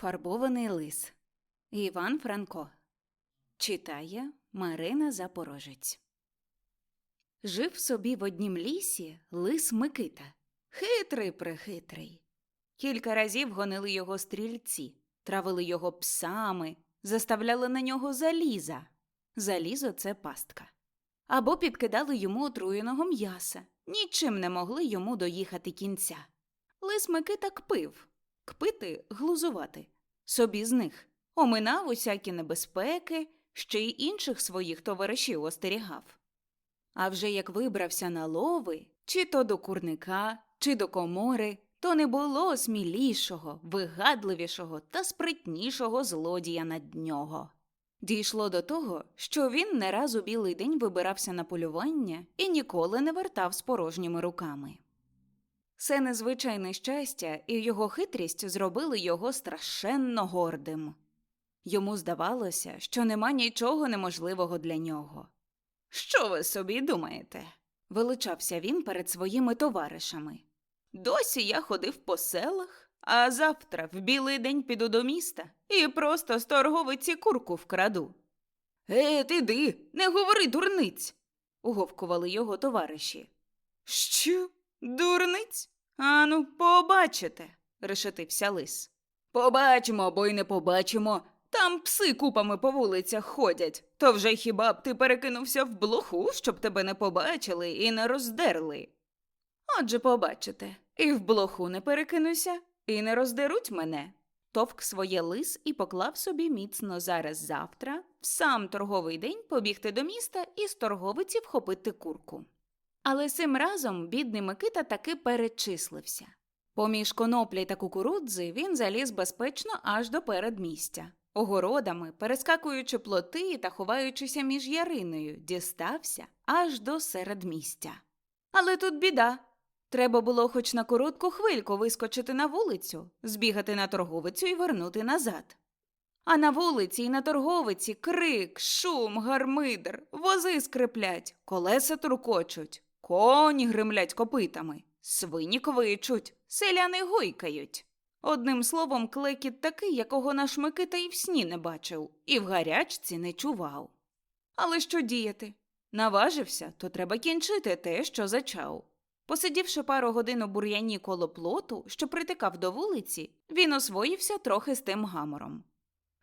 Фарбований лис Іван Франко Читає Марина Запорожець. Жив собі в однім лісі лис Микита. Хитрий прихитрий. Кілька разів гонили його стрільці, травили його псами, заставляли на нього заліза. Залізо це пастка. Або підкидали йому отруєного м'яса. Нічим не могли йому доїхати кінця. Лис Микита кпив. Кпити глузувати. Собі з них. Оминав усякі небезпеки, ще й інших своїх товаришів остерігав. А вже як вибрався на лови, чи то до курника, чи до комори, то не було смілішого, вигадливішого та спритнішого злодія над нього. Дійшло до того, що він не раз у білий день вибирався на полювання і ніколи не вертав з порожніми руками. Це незвичайне щастя і його хитрість зробили його страшенно гордим. Йому здавалося, що нема нічого неможливого для нього. Що ви собі думаєте? величався він перед своїми товаришами. Досі я ходив по селах, а завтра в білий день піду до міста і просто з торговиці курку вкраду. Е, ти ди, не говори дурниць. уговкували його товариші. Що? Дурниць? Ану, побачите, решетився лис. Побачимо або й не побачимо. Там пси купами по вулицях ходять. То вже хіба б ти перекинувся в блоху, щоб тебе не побачили і не роздерли? Отже, побачите, і в блоху не перекинуся, і не роздеруть мене. Товк своє лис і поклав собі міцно зараз завтра, в сам торговий день побігти до міста і з торговиці вхопити курку. Але цим разом бідний Микита таки перечислився. Поміж коноплі та кукурудзи він заліз безпечно аж до передмістя. Огородами, перескакуючи плоти та ховаючися між яриною, дістався аж до середмістя. Але тут біда. Треба було хоч на коротку хвильку вискочити на вулицю, збігати на торговицю і вернути назад. А на вулиці і на торговиці крик, шум, гармидер, вози скриплять, колеса туркочуть, коні гримлять копитами, свині квичуть, селяни гойкають. Одним словом, клекіт такий, якого наш Микита і в сні не бачив, і в гарячці не чував. Але що діяти? Наважився, то треба кінчити те, що зачав. Посидівши пару годин у бур'яні коло плоту, що притикав до вулиці, він освоївся трохи з тим гамором.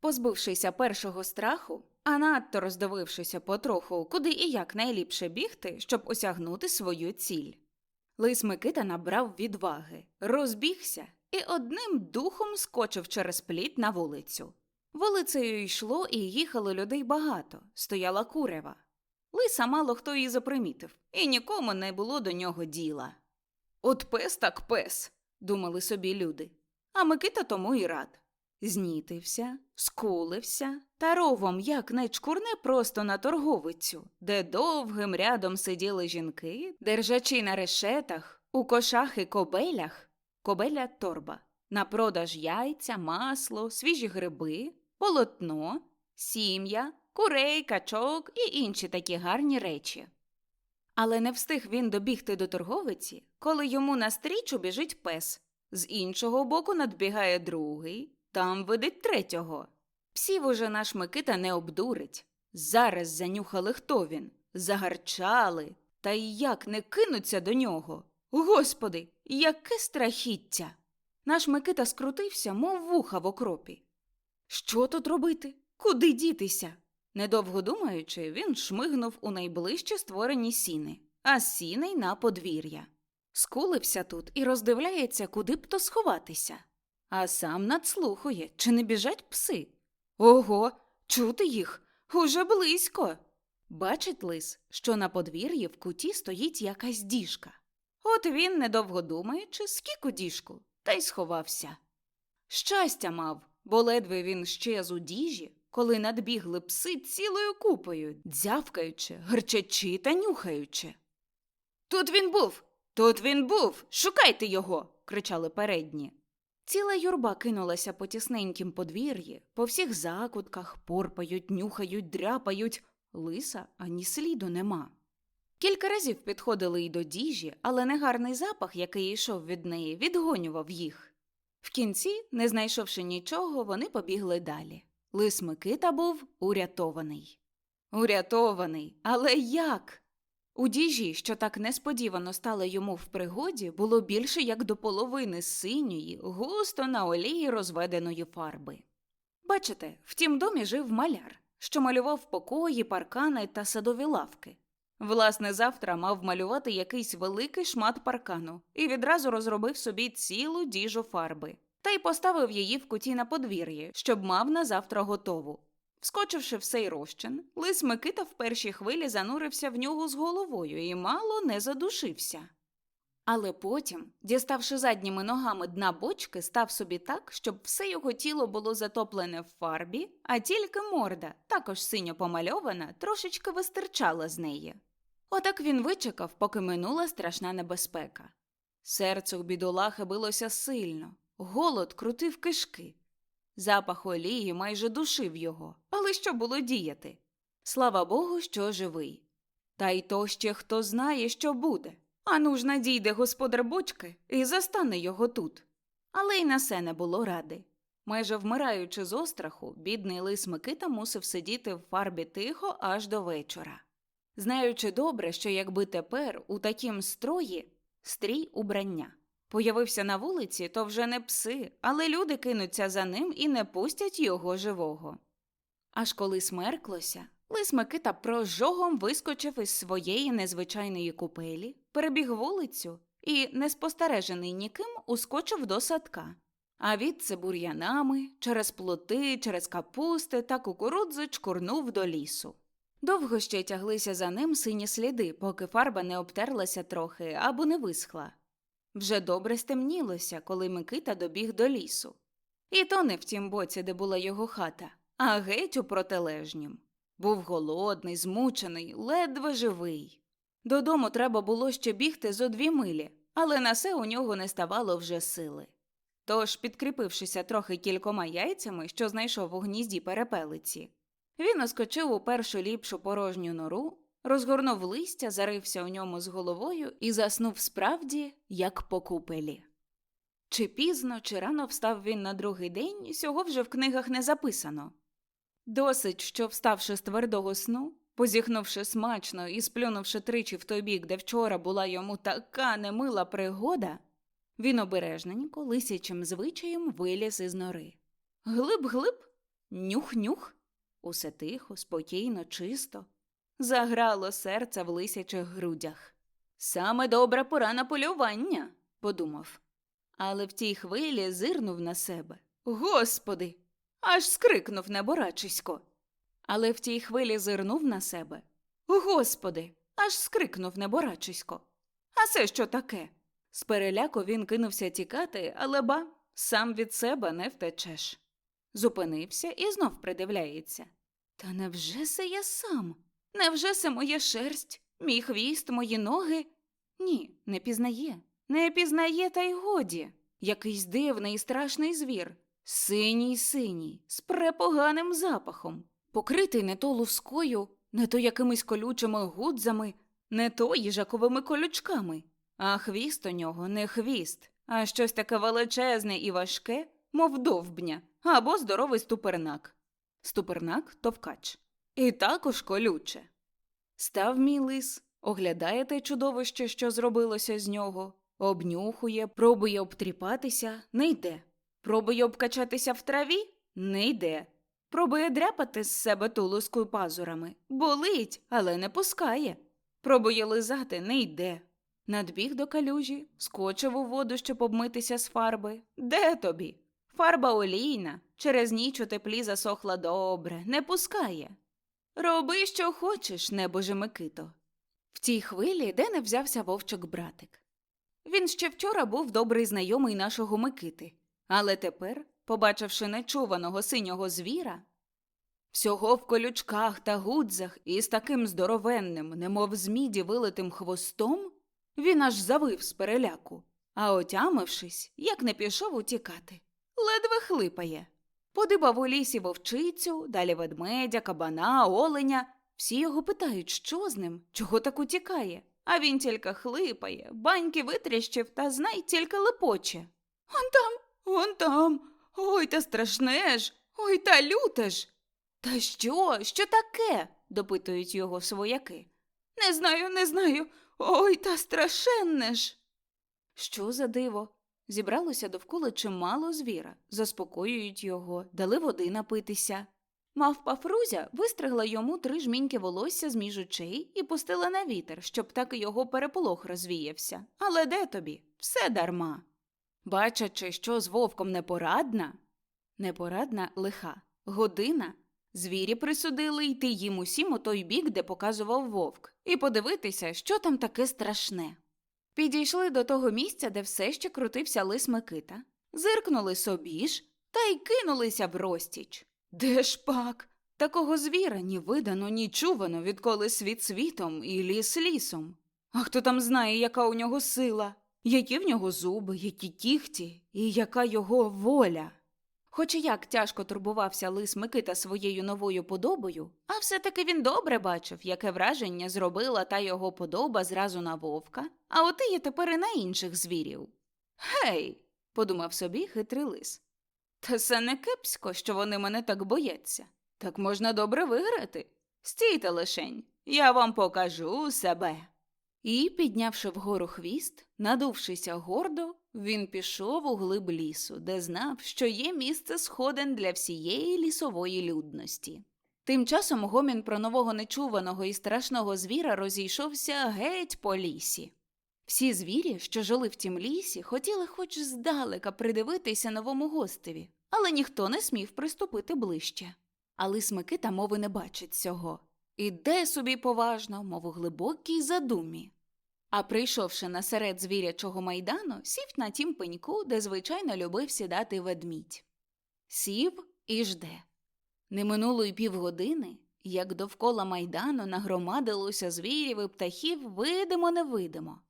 Позбувшися першого страху, а надто роздивившися потроху, куди і як найліпше бігти, щоб осягнути свою ціль. Лис Микита набрав відваги, розбігся і одним духом скочив через пліт на вулицю. Вулицею йшло і їхало людей багато, стояла курева. Лиса мало хто її запримітив, і нікому не було до нього діла. От пес так пес, думали собі люди, а Микита тому і рад. Знітився, скулився та ровом як не просто на торговицю, де довгим рядом сиділи жінки, держачи на решетах, у кошах і кобелях, кобеля торба, на продаж яйця, масло, свіжі гриби, полотно, сім'я, курей, качок і інші такі гарні речі. Але не встиг він добігти до торговиці, коли йому настрічу біжить пес. З іншого боку надбігає другий, там видить третього. Псів уже наш Микита не обдурить. Зараз занюхали, хто він, загарчали, та й як не кинуться до нього. Господи, яке страхіття! Наш Микита скрутився, мов вуха в окропі. Що тут робити? Куди дітися? Недовго думаючи, він шмигнув у найближче створені сіни, а сіней на подвір'я. Скулився тут і роздивляється, куди б то сховатися. А сам надслухує, чи не біжать пси. Ого, чути їх уже близько. Бачить лис, що на подвір'ї в куті стоїть якась діжка. От він, недовго думаючи, скік у діжку, та й сховався. Щастя мав, бо ледве він щез у діжі, коли надбігли пси цілою купою, дзявкаючи, грчачи та нюхаючи. Тут він був, тут він був. Шукайте його. кричали передні. Ціла юрба кинулася по тісненькім подвір'ї, по всіх закутках, порпають, нюхають, дряпають. Лиса ані сліду нема. Кілька разів підходили й до діжі, але негарний запах, який йшов від неї, відгонював їх. В кінці, не знайшовши нічого, вони побігли далі. Лис Микита був урятований. Урятований, але як? У діжі, що так несподівано стало йому в пригоді, було більше як до половини синьої, густо на олії розведеної фарби. Бачите, в тім домі жив маляр, що малював покої, паркани та садові лавки. Власне, завтра мав малювати якийсь великий шмат паркану і відразу розробив собі цілу діжу фарби та й поставив її в куті на подвір'ї, щоб мав на завтра готову. Вскочивши в сей розчин, лис Микита в першій хвилі занурився в нього з головою і мало не задушився. Але потім, діставши задніми ногами дна бочки, став собі так, щоб все його тіло було затоплене в фарбі, а тільки морда, також синьо помальована, трошечки вистирчала з неї. Отак він вичекав, поки минула страшна небезпека. Серце у бідолахи билося сильно, голод крутив кишки. Запах олії майже душив його, але що було діяти? Слава Богу, що живий. Та й то ще хто знає, що буде. А ну ж надійде господар бочки і застане його тут. Але й на се не було ради. Майже вмираючи з остраху, бідний лис Микита мусив сидіти в фарбі тихо аж до вечора. Знаючи добре, що якби тепер у такім строї стрій убрання. Появився на вулиці, то вже не пси, але люди кинуться за ним і не пустять його живого. Аж коли смерклося, лис Микита прожогом вискочив із своєї незвичайної купелі, перебіг вулицю і, неспостережений ніким, ускочив до садка. А відце бур'янами, через плоти, через капусти та кукурудзи чкурнув до лісу. Довго ще тяглися за ним сині сліди, поки фарба не обтерлася трохи або не висхла. Вже добре стемнілося, коли Микита добіг до лісу. І то не в тім боці, де була його хата, а геть у протилежнім. Був голодний, змучений, ледве живий. Додому треба було ще бігти зо дві милі, але на се у нього не ставало вже сили. Тож, підкріпившися трохи кількома яйцями, що знайшов у гнізді перепелиці, він оскочив у першу ліпшу порожню нору, розгорнув листя, зарився у ньому з головою і заснув справді, як по купелі. Чи пізно, чи рано встав він на другий день, сього вже в книгах не записано. Досить, що, вставши з твердого сну, позіхнувши смачно і сплюнувши тричі в той бік, де вчора була йому така немила пригода, він обережненько, лисячим звичаєм виліз із нори. Глиб-глиб, нюх-нюх, усе тихо, спокійно, чисто. Заграло серце в лисячих грудях. Саме добра пора на полювання, подумав. Але в тій хвилі зирнув на себе. Господи! аж скрикнув неборачисько. Але в тій хвилі зирнув на себе. Господи, аж скрикнув неборачисько. А це що таке? З переляку він кинувся тікати, але ба, сам від себе не втечеш. Зупинився і знов придивляється. Та невже це я сам? Невже це моя шерсть, мій хвіст, мої ноги? Ні, не пізнає. Не пізнає, та й годі. Якийсь дивний і страшний звір. Синій синій, з препоганим запахом, покритий не то лускою, не то якимись колючими гудзами, не то їжаковими колючками, а хвіст у нього не хвіст, а щось таке величезне і важке, мов довбня, або здоровий ступернак. Ступернак товкач. І також колюче. Став мій лис, оглядає те чудовище, що зробилося з нього, обнюхує, пробує обтріпатися, не йде. Пробує обкачатися в траві не йде. Пробує дряпати з себе тулускою пазурами. Болить, але не пускає. Пробує лизати не йде. Надбіг до калюжі, скочив у воду, щоб обмитися з фарби. Де тобі? Фарба олійна, через ніч у теплі засохла добре, не пускає. Роби, що хочеш, небоже Микито. В тій хвилі де не взявся вовчок братик. Він ще вчора був добрий знайомий нашого Микити. Але тепер, побачивши нечуваного синього звіра, всього в колючках та гудзах і з таким здоровенним, немов з міді вилитим хвостом, він аж завив з переляку, а отямившись, як не пішов утікати, ледве хлипає. Подибав у лісі вовчицю, далі ведмедя, кабана, оленя. Всі його питають, що з ним, чого так утікає, а він тільки хлипає, баньки витріщив та знай тільки лепоче. Он там, Он там. Ой, та страшне ж, ой, та люте ж. Та що? Що таке? допитують його свояки. Не знаю, не знаю. Ой, та страшенне ж. Що за диво? Зібралося довкола чимало звіра, заспокоюють його, дали води напитися. Мавпа Фрузя вистригла йому три жміньки волосся з між очей і пустила на вітер, щоб так і його переполох розвіявся. Але де тобі? Все дарма. Бачачи, що з вовком непорадна, непорадна лиха, година, звірі присудили йти їм усім у той бік, де показував вовк, і подивитися, що там таке страшне. Підійшли до того місця, де все ще крутився лис Микита, зиркнули собі ж та й кинулися в розтіч. Де ж пак? Такого звіра ні видано, ні чувано, відколи світ світом і ліс лісом. А хто там знає, яка у нього сила, які в нього зуби, які кіхті, і яка його воля. Хоч і як тяжко турбувався лис Микита своєю новою подобою, а все-таки він добре бачив, яке враження зробила та його подоба зразу на вовка, а от і тепер і на інших звірів. Гей, подумав собі хитрий лис. Та це не кепсько, що вони мене так бояться. Так можна добре виграти. Стійте лишень, я вам покажу себе. І, піднявши вгору хвіст, надувшися гордо, він пішов у глиб лісу, де знав, що є місце сходен для всієї лісової людності. Тим часом гомін про нового нечуваного і страшного звіра розійшовся геть по лісі. Всі звірі, що жили в тім лісі, хотіли хоч здалека придивитися новому гостеві, але ніхто не смів приступити ближче. А лис Микита мови не бачить цього. Іде собі поважно, мов у глибокій задумі. А прийшовши на серед звірячого майдану, сів на тім пеньку, де звичайно любив сідати ведмідь. Сів і жде. Не минуло й півгодини, як довкола майдану нагромадилося звірів і птахів видимо-невидимо.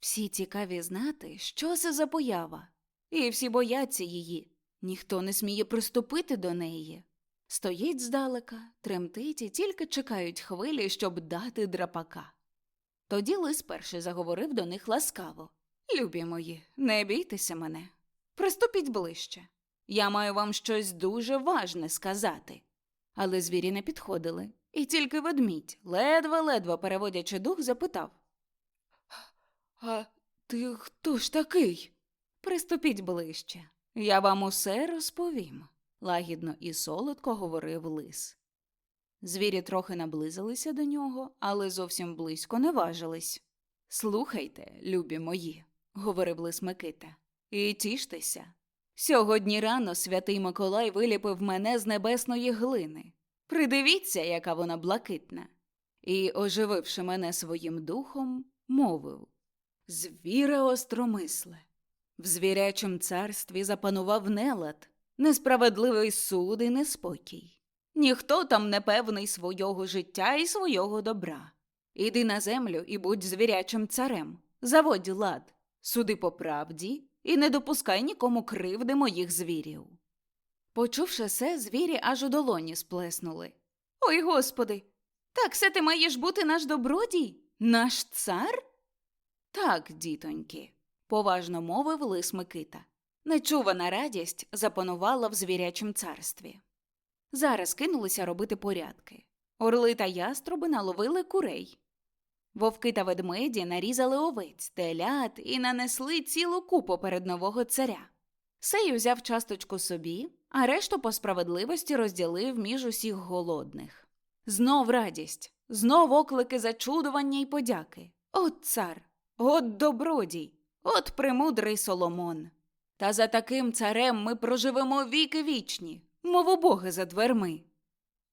Всі цікаві знати, що це за поява, і всі бояться її. Ніхто не сміє приступити до неї. Стоїть здалека, тремтить і тільки чекають хвилі, щоб дати драпака. Тоді лис перший заговорив до них ласкаво Любі мої, не бійтеся мене. Приступіть ближче. Я маю вам щось дуже важне сказати. Але звірі не підходили, і тільки ведмідь, ледве-ледве переводячи дух, запитав А ти хто ж такий? Приступіть ближче. Я вам усе розповім, лагідно і солодко говорив лис. Звірі трохи наблизилися до нього, але зовсім близько не важились. Слухайте, любі мої, говорив лис Микита, і тіштеся. Сьогодні рано святий Миколай виліпив мене з небесної глини. Придивіться, яка вона блакитна. І, ожививши мене своїм духом, мовив Звіре остромисле. В звірячому царстві запанував нелад, несправедливий суд і неспокій. Ніхто там не певний свого життя і свого добра. Іди на землю і будь звірячим царем, заводь лад, суди по правді і не допускай нікому кривди моїх звірів. Почувши це, звірі аж у долоні сплеснули. Ой господи, так це ти маєш бути наш добродій, наш цар? Так, дітоньки, поважно мовив лис Микита. Нечувана радість запанувала в звірячому царстві. Зараз кинулися робити порядки. Орли та яструби наловили курей. Вовки та ведмеді нарізали овець, телят і нанесли цілу купу перед нового царя. Сей взяв часточку собі, а решту по справедливості розділив між усіх голодних. Знов радість, знов оклики зачудування й подяки. От цар, от добродій, от премудрий Соломон. Та за таким царем ми проживемо віки вічні, мов убоги за дверми.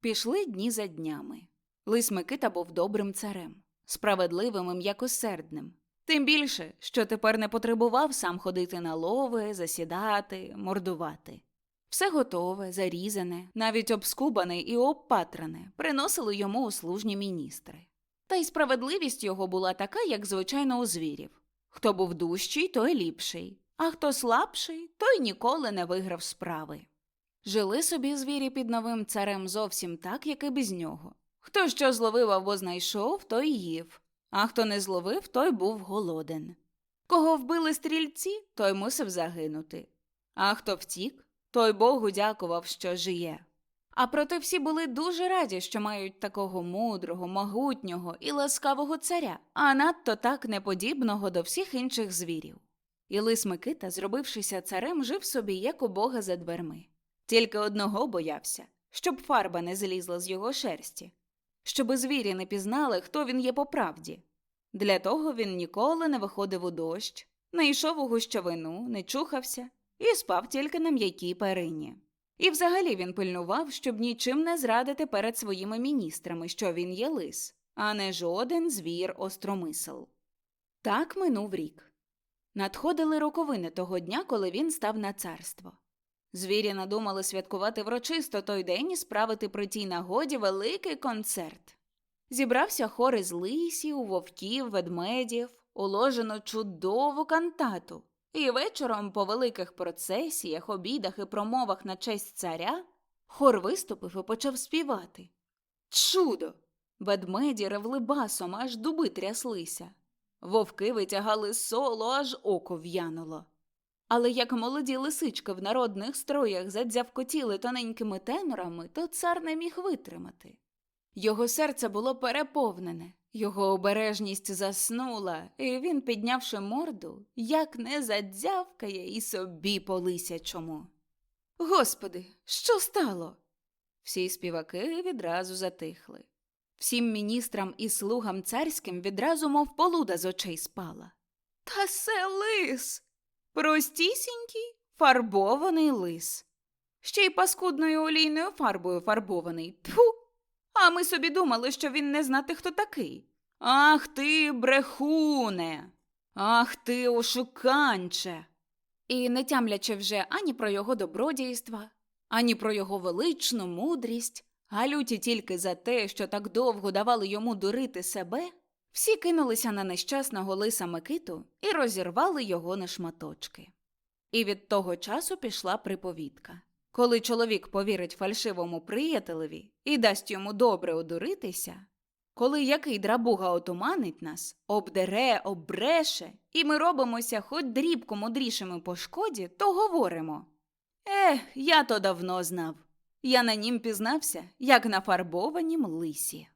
Пішли дні за днями. Лис Микита був добрим царем, справедливим і м'якосердним. Тим більше, що тепер не потребував сам ходити на лови, засідати, мордувати. Все готове, зарізане, навіть обскубане і обпатране, приносили йому услужні міністри. Та й справедливість його була така, як звичайно у звірів. Хто був дужчий, той ліпший, а хто слабший, той ніколи не виграв справи. Жили собі звірі під новим царем зовсім так, як і без нього. Хто що зловив або знайшов, той їв, а хто не зловив, той був голоден. Кого вбили стрільці, той мусив загинути. А хто втік, той Богу дякував, що жиє. А проте всі були дуже раді, що мають такого мудрого, могутнього і ласкавого царя, а надто так неподібного до всіх інших звірів. І лис Микита, зробившися царем, жив собі, як у бога за дверми. Тільки одного боявся, щоб фарба не злізла з його шерсті, щоби звірі не пізнали, хто він є по правді. Для того він ніколи не виходив у дощ, не йшов у гущовину, не чухався і спав тільки на м'якій перині. І взагалі він пильнував, щоб нічим не зрадити перед своїми міністрами, що він є лис, а не жоден звір остромисел. Так минув рік. Надходили роковини того дня, коли він став на царство. Звірі надумали святкувати врочисто той день і справити при тій нагоді великий концерт. Зібрався хор із лисів, вовків, ведмедів, уложено чудову кантату. І вечором, по великих процесіях, обідах і промовах на честь царя, хор виступив і почав співати. Чудо! Ведмеді ревли басом, аж дуби тряслися. Вовки витягали соло, аж око в'януло. Але як молоді лисички в народних строях задзявкотіли тоненькими тенорами, то цар не міг витримати. Його серце було переповнене, його обережність заснула, і він, піднявши морду, як не задзявкає і собі по лисячому. Господи, що стало? Всі співаки відразу затихли. Всім міністрам і слугам царським відразу, мов полуда з очей спала. Та се лис. Простісінький, фарбований лис. Ще й паскудною олійною фарбою фарбований. Тьфу! А ми собі думали, що він не знати, хто такий. Ах ти, брехуне! Ах ти, ошуканче! І не тямлячи вже ані про його добродійства, ані про його величну мудрість, а люті тільки за те, що так довго давали йому дурити себе, всі кинулися на нещасного лиса Микиту і розірвали його на шматочки. І від того часу пішла приповідка. Коли чоловік повірить фальшивому приятелеві і дасть йому добре одуритися, коли який драбуга отуманить нас, обдере, оббреше, і ми робимося хоч дрібку мудрішими по шкоді, то говоримо. Ех, я то давно знав. Я на нім пізнався, як на фарбованім лисі.